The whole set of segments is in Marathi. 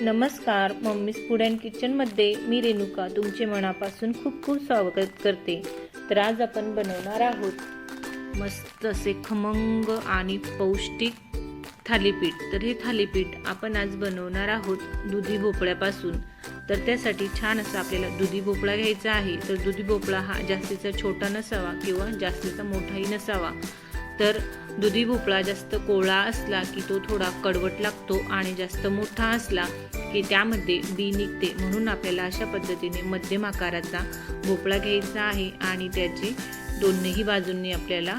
नमस्कार मम्मीज फूड अँड किचनमध्ये मी रेणुका तुमचे मनापासून खूप खूप स्वागत करते. तर आज आपण बनवणार आहोत मस्त असे खमंग आणि पौष्टिक थालीपीठ. तर हे थालीपीठ आपण आज बनवणार आहोत दुधी भोपळ्यापासून. तर त्यासाठी छान असा आपल्याला दुधी भोपळा घ्यायचा आहे. तर दुधी भोपळा हा जास्तीचा छोटा नसावा किंवा जास्तीचा मोठाही नसावा. तर दुधी भोपळा जास्त कोवळा असला की तो थोडा कडवट लागतो आणि जास्त मोठा असला की त्यामध्ये बी निघते म्हणून आपल्याला अशा पद्धतीने मध्यम आकाराचा भोपळा घ्यायचा आहे आणि त्याचे दोन्ही बाजूंनी आपल्याला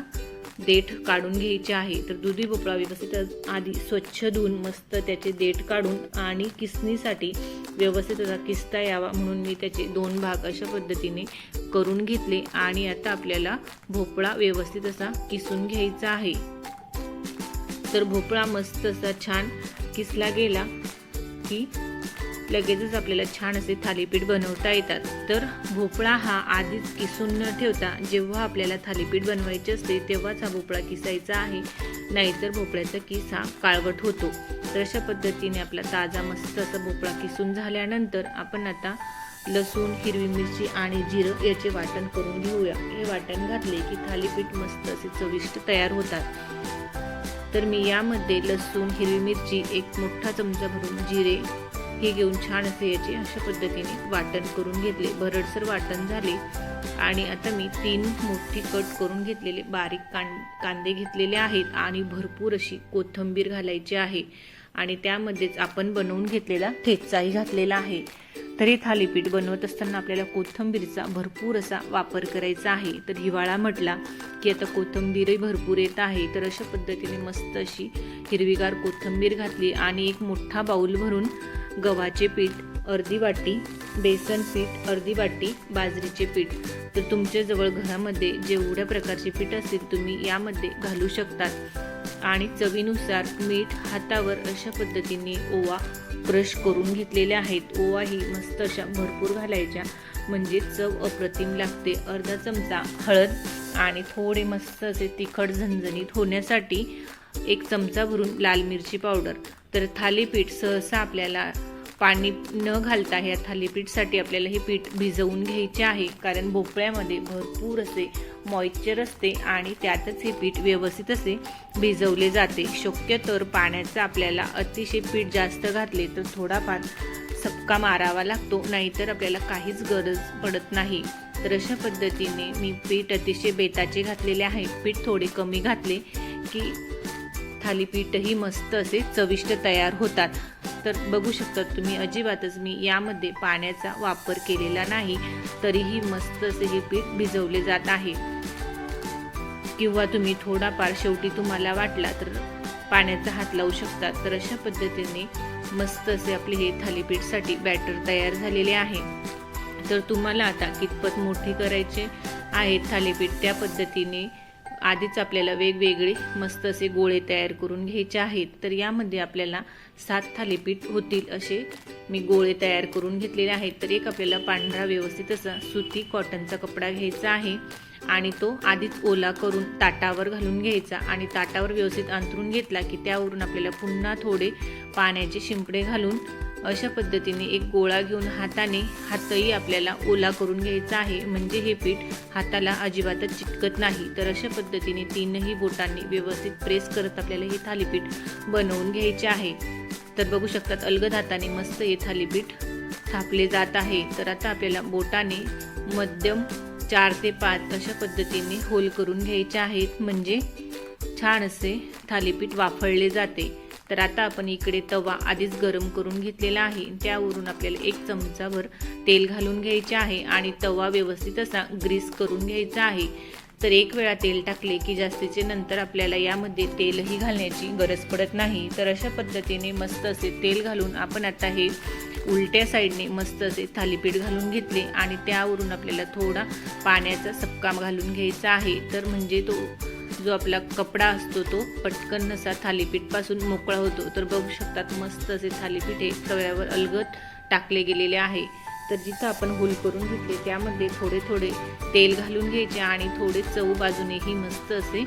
देठ काढून घ्यायचे आहे. तर दुधी भोपळा व्यवस्थित आधी स्वच्छ धुवून मस्त त्याचे देठ काढून आणि किसणीसाठी व्यवस्थित असा किसता यावा म्हणून मी त्याचे दोन भाग अशा पद्धतीने करून घेतले आणि आता आपल्याला भोपळा व्यवस्थित असा किसून घ्यायचा आहे. तर भोपळा मस्त असा छान किसला गेला की लगेचच आपल्याला छान असे थालीपीठ बनवता येतात. तर भोपळा हा आधीच किसून न ठेवता जेव्हा आपल्याला थालीपीठ बनवायचे असते तेव्हाच हा भोपळा किसायचा आहे. नाहीतर भोपळ्याचा किस हा काळवट होतो. तर अशा पद्धतीने आपला ताजा मस्त असा भोपळा किसून झाल्यानंतर आपण आता लसूण हिरवी मिरची आणि जिरं याचे वाटण करून घेऊया. हे वाटण घातले की थालीपीठ मस्त असे चविष्ट तयार होतात. तर मी यामध्ये लसूण हिरवी मिरची एक मोठा चमचा भरून जिरे हे घेऊन छान असे याचे अशा पद्धतीने वाटण करून घेतले. भरडसर वाटण झाले. आणि आता मी तीन मोठी कट करून घेतलेले बारीक कां कांदे घेतलेले आहेत आणि भरपूर अशी कोथिंबीर घालायची आहे. आणि त्यामध्येच आपण बनवून घेतलेला ठेचाही घातलेला आहे. तरी थालीपीठ बनवत असताना आपल्याला कोथिंबीरचा भरपूर असा वापर करायचा आहे. तर हिवाळा म्हटला की आता कोथिंबीरही भरपूर येत आहे. तर अशा पद्धतीने मस्त अशी हिरवीगार कोथिंबीर घातली आणि एक मोठा बाऊल भरून गव्हाचे पीठ अर्धी वाटी बेसन पीठ अर्धी वाटी बाजरीचे पीठ. तर तुमच्याजवळ घरामध्ये जेवढ्या प्रकारचे पीठ असतील तुम्ही यामध्ये घालू शकतात. आणि चवीनुसार मीठ हातावर अशा पद्धतीने ओवा क्रश करून घेतलेल्या आहेत. ओवा ही मस्त अशा भरपूर घालायच्या. म्हणजे चव अप्रतिम लागते. अर्धा चमचा हळद आणि थोडे मस्त असे तिखट झणझणीत होण्यासाठी एक चमचा भरून लाल मिरची पावडर. तर थालीपीठ सहसा आपल्याला पाणी न घालता ह्या थालीपीठसाठी आपल्याला हे पीठ भिजवून घ्यायचे आहे. कारण भोपळ्यामध्ये भरपूर असे मॉइश्चर असते आणि त्यातच हे पीठ व्यवस्थित असे भिजवले जाते. शक्य तर पाण्याचं आपल्याला अतिशय पीठ जास्त घातले तर थोडाफार सपका मारावा लागतो नाहीतर आपल्याला काहीच गरज पडत नाही. तर अशा पद्धतीने मी पीठ अतिशय बेताचे घातलेले आहे. पीठ थोडे कमी घातले की थालीपीठही मस्त असे चविष्ट तयार होतात. तर बघू शकतात तुम्ही अजिबातच मी यामध्ये पाण्याचा वापर केलेला नाही तरीही मस्त असे हे पीठ भिजवले जात आहे. किंवा तुम्ही थोडाफार शेवटी तुम्हाला वाटला तर पाण्याचा हात लावू शकतात तर अशा पद्धतीने मस्त असे आपले हे थालीपीठसाठी बॅटर तयार झालेले आहे. तर तुम्हाला आता कितपत मोठी करायचे आहेत थालीपीठ त्या पद्धतीने आधीच आपल्याला वेगवेगळे मस्त असे गोळे तयार करून घ्यायचे आहेत. तर यामध्ये आपल्याला सात थालीपीठ होतील असे मी गोळे तयार करून घेतलेले आहेत. तर एक आपल्याला पांढरा व्यवस्थित असा सुती कॉटनचा कपडा घ्यायचा आहे आणि तो आधीच ओला करून ताटावर घालून घ्यायचा आणि ताटावर व्यवस्थित अंतरून घेतला की त्यावरून आपल्याला पुन्हा थोडे पाण्याचे शिंपडे घालून अशा पद्धतीने एक गोळा घेऊन हाताने हातही आपल्याला ओला करून घ्यायचा आहे. म्हणजे हे पीठ हाताला अजिबातच चिटकत नाही. तर अशा पद्धतीने तीनही बोटांनी व्यवस्थित प्रेस करत आपल्याला हे थालीपीठ बनवून घ्यायचे आहे. तर बघू शकतात अलगद हाताने मस्त हे थालीपीठ थापले जात आहे. तर आता आपल्याला बोटाने मध्यम चार ते पाच अशा पद्धतीने होल करून घ्यायचे आहेत. म्हणजे छान असे थालीपीठ वाफळले जाते. तर आता आपण इकडे तवा आधीच गरम करून घेतलेला आहे. त्यावरून आपल्याला एक चमचाभर तेल घालून घ्यायचे आहे आणि तवा व्यवस्थित असा ग्रीस करून घ्यायचा आहे. तर एक वेळा तेल टाकले की जास्तीचे नंतर आपल्याला यामध्ये तेलही घालण्याची गरज पडत नाही. तर अशा पद्धतीने मस्त असे तेल घालून आपण आता हे उलट्या साईडने मस्त असे थालीपीठ घालून घेतले आणि त्यावरून आपल्याला थोडा पाण्याचा सपकाम घालून घ्यायचा आहे. तर म्हणजे तो जो आपला कपडा असतो तो पटकन असा थालीपीठपासून मोकळा होतो. तर बघू शकतात मस्त असे थालीपीठ हे तव्यावर अलगद टाकले गेलेले आहे. तर जिथं आपण होल करून घेतले त्यामध्ये थोडे थोडे तेल घालून घ्यायचे आणि थोडे चव बाजूनेही मस्त असे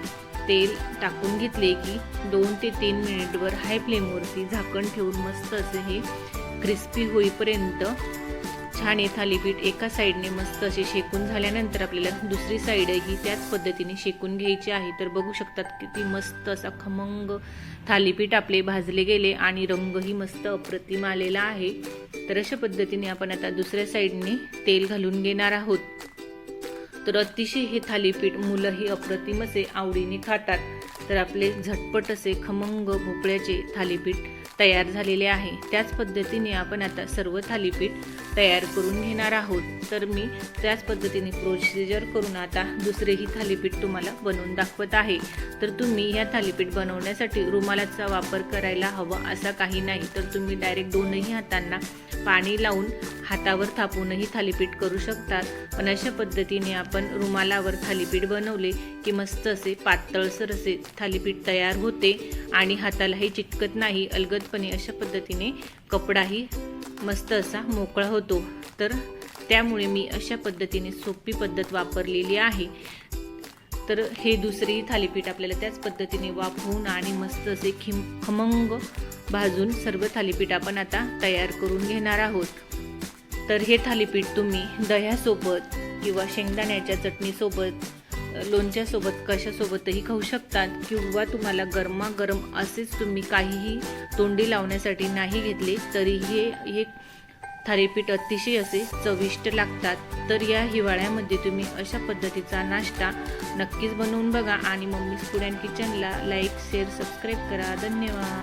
तेल टाकून घेतले की दोन ते तीन मिनिटवर हाय फ्लेमवरती झाकण ठेवून मस्त असे हे क्रिस्पी होईपर्यंत छान हे थालीपीठ एका साईडने मस्त असे शेकून झाल्यानंतर आपल्याला दुसरी साईडही त्याच पद्धतीने शेकून घ्यायची आहे. तर बघू शकतात किती मस्त असा खमंग थालीपीठ आपले भाजले गेले आणि रंगही मस्त अप्रतिम आलेला आहे. तर अशा पद्धतीने आपण आता दुसऱ्या साईडने तेल घालून घेणार आहोत. तर अतिशय हे थालीपीठ मुलंही अप्रतिम असे आवडीने खातात. तर आपले झटपट असे खमंग भोपळ्याचे थालीपीठ तयार झालेले आहे. त्याच पद्धतीने आपण आता सर्व थालीपीठ तयार करून घेणार आहोत. तर मी त्याच पद्धतीने प्रोसिजर करून आता दुसरेही थालीपीठ तुम्हाला बनवून दाखवत आहे. तर तुम्ही ह्या थालीपीठ बनवण्यासाठी रुमालाचा वापर करायला हवा असा काही नाही. तर तुम्ही डायरेक्ट दोनही हातांना पाणी लावून हातावर थापूनही थालीपीठ करू शकतात पण अशा पद्धतीने आपण रुमालावर थालीपीठ बनवले की मस्त असे पातळसर असे थालीपीठ तयार होते आणि हातालाही चिटकत नाही. अलगदपणे अशा पद्धतीने कपडाही मस्त असा मोकळा होतो. तर त्यामुळे मी अशा पद्धतीने सोपी पद्धत वापरलेली आहे. तर हे दुसरी थालीपीठ आपल्याला त्याच पद्धतीने वापरून आणि मस्त असे खिम खमंग भाजून सर्व थालीपीठ आपण आता तयार करून घेणार आहोत. तर हे थालीपीठ तुम्ही दह्यासोबत किंवा शेंगदाण्याच्या चटणीसोबत लोणच्यासोबत कशासोबतही खाऊ शकतात किंवा तुम्हाला गरमागरम असेच तुम्ही काहीही तोंडी लावण्यासाठी नाही घेतले तरीही हे थालीपीठ अतिशय असे चविष्ट लागतात. तर या हिवाळ्यामध्ये तुम्ही अशा पद्धतीचा नाश्ता नक्कीच बनवून बघा आणि मम्मीज फूड अँड किचनला लाईक शेअर सबस्क्राईब करा. धन्यवाद.